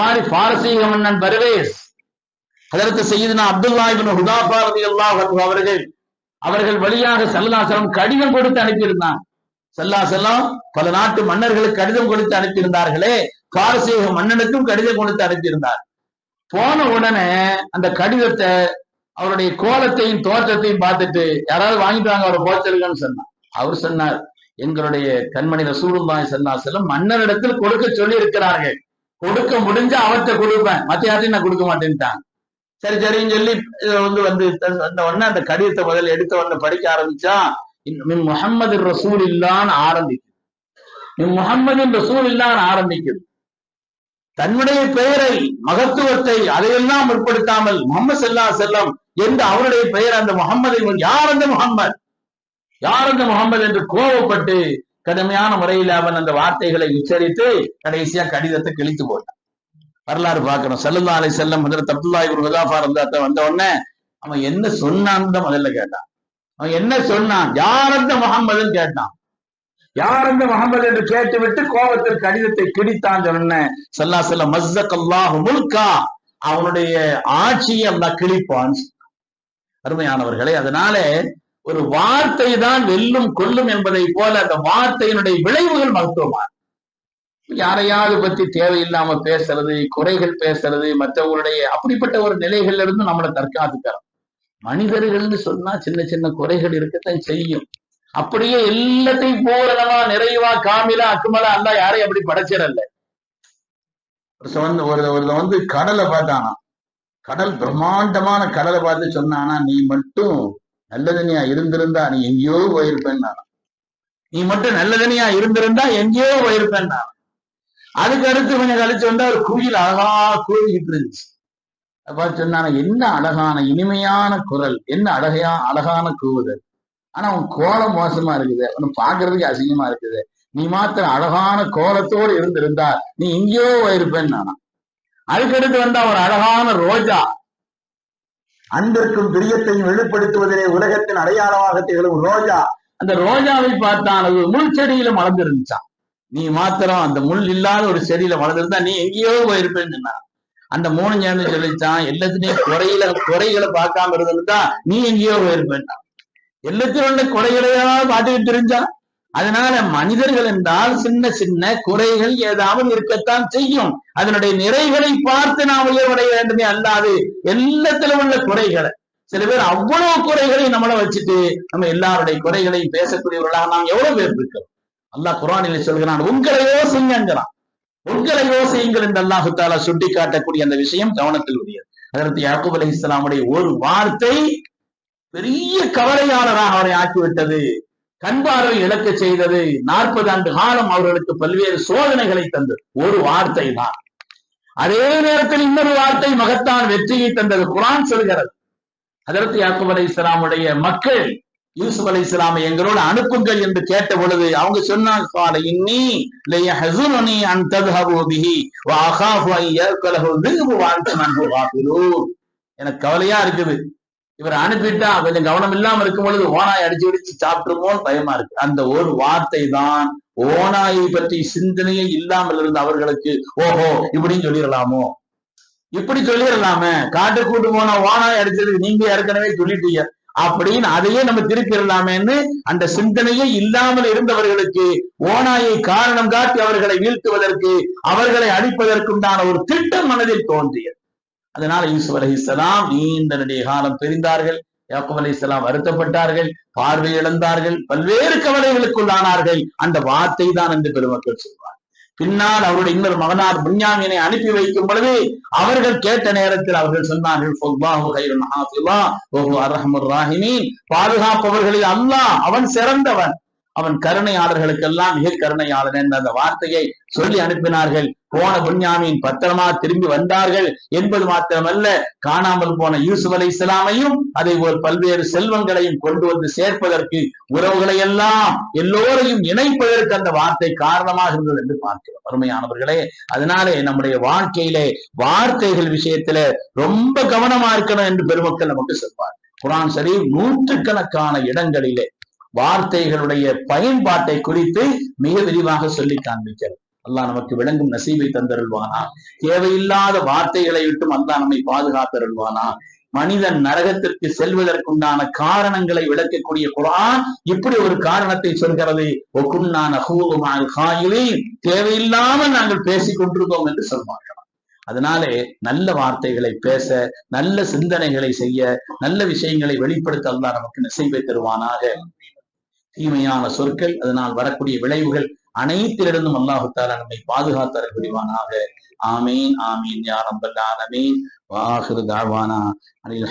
மாதிரி பாரசீக மன்னன் பர்வேஸ். அதற்கு செய்தனா அப்துல்லா இபின் ஹுதாபா ரதி அல்லாஹ் அவர்கள். அவர்கள் வழியாக சல்லாசலம் கடிதம் கொடுத்து அனுப்பியிருந்தான். சல்லாசலம் பல நாட்டு மன்னர்களுக்கு கடிதம் கொடுத்து அனுப்பியிருந்தார்களே. பாரசீக மன்னனுக்கும் கடிதம் கொடுத்து அனுப்பியிருந்தார். போன உடனே அந்த கடிதத்தை அவருடைய கோலத்தையும் தோற்றத்தையும் பார்த்துட்டு யாராவது வாங்கிட்டு வாங்க அவரை போச்சலுங்கன்னு சொன்னார் அவர் சொன்னார் எங்களுடைய கண்மணி ரசூலுல்லாஹி ஸல்லல்லாஹு மன்னரிடத்தில் கொடுக்க சொல்லி இருக்கிறார்கள் கொடுக்க முடிஞ்சா அவர்கிட்ட கொடுப்பேன். மத்த யார்ட்டையும் நான் கொடுக்க மாட்டேன்ட்டாங்க சரி சரின்னு சொல்லி வந்து வந்து அந்த உடனே அந்த கடிதத்தை முதல்ல எடுத்த உடனே படிக்க ஆரம்பிச்சா மின் ரசூல் இல்லான்னு ஆரம்பிக்குது. மின் முகம்மதின் ரசூல் இல்லான்னு ஆரம்பிக்குது. தன்னுடைய பெயரை மகத்துவத்தை அதையெல்லாம் முற்படுத்தாமல் முகமது செல்லா செல்லம் என்று அவருடைய பெயர் அந்த முகம்மதை யார் அந்த முகம்மது யார் அந்த முகம்மது என்று கோபப்பட்டு கடுமையான முறையில் அவன் அந்த வார்த்தைகளை உச்சரித்து கடைசியா கடிதத்தை கிழித்து போட்டான். வரலாறு பார்க்கணும். செல்லல்லா அலை செல்லம் முதல்ல தப்துல்லாய் ஒரு ஹுதாஃபா இருந்தாத்த வந்த உடனே அவன் என்ன சொன்னான்னு முதல்ல கேட்டான். அவன் என்ன சொன்னான்? யார் அந்த முகம்மதுன்னு கேட்டான். யார் அந்த முகமது என்று கேட்டுவிட்டு கோபத்தில் கடிதத்தை கிடித்தான் சொன்ன சல்லா செல்ல மஸ்ஸக் அல்லாஹ் முல்கா. அவனுடைய ஆட்சியை அல்லா கிழிப்பான். அருமையானவர்களே அதனால ஒரு வார்த்தை தான் வெல்லும் கொல்லும் என்பதை போல அந்த வார்த்தையினுடைய விளைவுகள் மருத்துவமான யாரையாவது பத்தி தேவையில்லாம பேசுறது குறைகள் பேசுறது மற்றவங்களுடைய அப்படிப்பட்ட ஒரு நிலைகள்ல இருந்து நம்மளை தற்காத்துக்கிறோம் மனிதர்கள்னு சொன்னா சின்ன சின்ன குறைகள் இருக்கத்தான் செய்யும். அப்படியே எல்லாத்தையும் பூரணமா நிறைவா காமிலா அக்குமலா அல்ல யாரையும் அப்படி படைச்சிடல. ஒரு ஒரு வந்து கடலை பார்த்தானா கடல் பிரம்மாண்டமான கடலை பார்த்து சொன்னானா நீ மட்டும் நல்லதனியா இருந்திருந்தா நீ எங்கேயோ போயிருப்பேன் நீ மட்டும் நல்லதனியா இருந்திருந்தா எங்கேயோ போயிருப்பேன் அதுக்கு அடுத்து கொஞ்சம் கழிச்சு வந்தா ஒரு குயில் அழகா கூவிக்கிட்டு இருந்துச்சு. அப்பா சொன்னான என்ன அழகான இனிமையான குரல் என்ன அழகையா அழகான கூவுதல். ஆனா உன் கோலம் மோசமா இருக்குது அவனு பாக்குறதுக்கு அசிங்கமா இருக்குது. நீ மாத்திரம் அழகான கோலத்தோடு இருந்திருந்தா நீ எங்கேயோ போயிருப்பேன்னு நானா. அதுக்கடுத்து வந்தா ஒரு அழகான ரோஜா. அன்பிற்கும் பிரியத்தையும் வெளிப்படுத்துவதிலே உலகத்தின் அடையாளமாக திகழும் ரோஜா. அந்த ரோஜாவை பார்த்தான் அது முள் செடியில மலர்ந்திருந்துச்சான் நீ மாத்திரம் அந்த முள் இல்லாத ஒரு செடியில வளர்ந்துருந்தா நீ எங்கேயோ போயிருப்பேன்னு சொன்னா அந்த மூணு சேர்ந்து சொல்லிச்சான் எல்லாத்துலயும் குறையில குறைகளை பார்க்காம இருந்திருந்தா நீ எங்கேயோ போயிருப்பேன்னா எல்லாத்தையும் உள்ள குறைகளையா பார்த்துக்கிட்டு தெரிஞ்சா அதனால மனிதர்கள் என்றால் சின்ன சின்ன குறைகள் ஏதாவது இருக்கத்தான் செய்யும். அதனுடைய நிறைகளை பார்த்து நாம் உயர்வடைய வேண்டுமே அல்லாது எல்லாத்திலும் உள்ள குறைகளை. சில பேர் அவ்வளவு குறைகளை நம்மளை வச்சுட்டு நம்ம எல்லாருடைய குறைகளையும் பேசக்கூடியவர்களாக நாம் எவ்வளவு பேர் இருக்கிறோம்? அல்லாஹ் குரானில சொல்கிறான் உங்களை யோசிங்கிறான் உங்களை யோசியுங்கள் என்று அல்லாஹு தாலா சுட்டி காட்டக்கூடிய அந்த விஷயம் கவனத்தில் உரியது அதற்கு யாக்கூப் அலி இஸ்லாமுடைய ஒரு வார்த்தை பெரிய கவலையாளராக அவரை ஆக்கிவிட்டது. கண்பார்வை இழக்க செய்தது நாற்பது ஆண்டு காலம் அவர்களுக்கு பல்வேறு சோதனைகளை தந்தது. ஒரு வார்த்தை தான். அதே நேரத்தில் இன்னொரு வார்த்தை மகத்தான் வெற்றியை தந்தது. குரான் சொல்கிறது. அதற்கு யாக்கூப் அலை இஸ்லாமுடைய மக்கள் யூசுப் அலி இஸ்லாமை எங்களோட அனுப்புங்கள் என்று கேட்ட பொழுது அவங்க சொன்னாங்க இன்னி அன் எனக்கு கவலையா இருக்குது. இவர் அனுப்பிட்டா கொஞ்சம் கவனம் இல்லாம இருக்கும் பொழுது ஓனாய் அடிச்சு அடிச்சு சாப்பிட்டுருமோன்னு பயமா இருக்கு. அந்த ஒரு வார்த்தை தான் ஓனாயை பற்றி சிந்தனையே இல்லாமல் இருந்த அவர்களுக்கு ஓஹோ இப்படின்னு சொல்லிடலாமோ? இப்படி சொல்லிடலாமே. காட்டு கூட்டு போன ஓனாய் அடிச்சது நீங்க ஏற்கனவே சொல்லிட்டீங்க. அப்படின்னு அதையே நம்ம திருப்பிடலாமேன்னு அந்த சிந்தனையே இல்லாமல் இருந்தவர்களுக்கு ஓனாயை காரணம் காட்டி அவர்களை வீழ்த்துவதற்கு அவர்களை அழிப்பதற்குண்டான ஒரு திட்டம் மனதில் தோன்றியது. அதனால யூசுப் அலி இஸ்லாம் நீண்ட நெடிய காலம் பிரிந்தார்கள் யாக்கூப் அலி இஸ்லாம் வருத்தப்பட்டார்கள் பார்வை இழந்தார்கள் பல்வேறு கவலைகளுக்குள்ளானார்கள். அந்த வார்த்தை தான் என்று பெருமக்கள் சொல்வார் பின்னால் அவருடைய இன்னொரு மகனார் புன்யாமினை அனுப்பி வைக்கும் பொழுது அவர்கள் கேட்ட நேரத்தில் அவர்கள் சொன்னார்கள் பாதுகாப்பவர்களில் அல்லாஹ் அவன் சிறந்தவன். அவன் கருணையாளர்களுக்கெல்லாம் மிக கருணையாளன் என்ற அந்த வார்த்தையை சொல்லி அனுப்பினார்கள். போன புன்யாமின் பத்திரமா திரும்பி வந்தார்கள். என்பது மாத்திரமல்ல காணாமல் போன யூசுப் அலை இஸ்லாமையும் அதே போல் பல்வேறு செல்வங்களையும் கொண்டு வந்து சேர்ப்பதற்கு உறவுகளை எல்லாம் எல்லோரையும் இணைப்பதற்கு அந்த வார்த்தை காரணமாக இருந்தது என்று பார்க்கிறோம். அருமையானவர்களே அதனாலே நம்முடைய வாழ்க்கையிலே வார்த்தைகள் விஷயத்துல ரொம்ப கவனமா இருக்கணும் என்று பெருமக்கள் நமக்கு சொல்வார் குரான் சரி நூற்றுக்கணக்கான இடங்களிலே வார்த்தைகளுடைய பயன்பாட்டை குறித்து மிக விரிவாக சொல்லி காண்பிக்கிறது. அல்லாஹ் நமக்கு விளங்கும் நசீபை தந்தருள்வானா? தேவையில்லாத வார்த்தைகளை விட்டும் அல்லாஹ் நம்மை பாதுகாத்தருள்வானா? மனிதன் நரகத்திற்கு செல்வதற்குண்டான காரணங்களை விளக்கக்கூடிய குரான் இப்படி ஒரு காரணத்தை சொல்கிறது. ஒக்குன்னான தேவையில்லாமல் நாங்கள் பேசிக் கொண்டிருக்கோம் என்று சொல்வார்கள் அதனாலே நல்ல வார்த்தைகளை பேச நல்ல சிந்தனைகளை செய்ய நல்ல விஷயங்களை வெளிப்படுத்த அல்லாஹ் நமக்கு நசைவை தருவானாக. தீமையான சொற்கள் அதனால் வரக்கூடிய விளைவுகள் அனைத்திலிருந்தும் அல்லாஹு தாலா நம்மை பாதுகாத்தர புரிவானாக ஆமீன் ஆமீன் யா ரப்பல் ஆலமீன். வாஹிரு தாவானா அனில்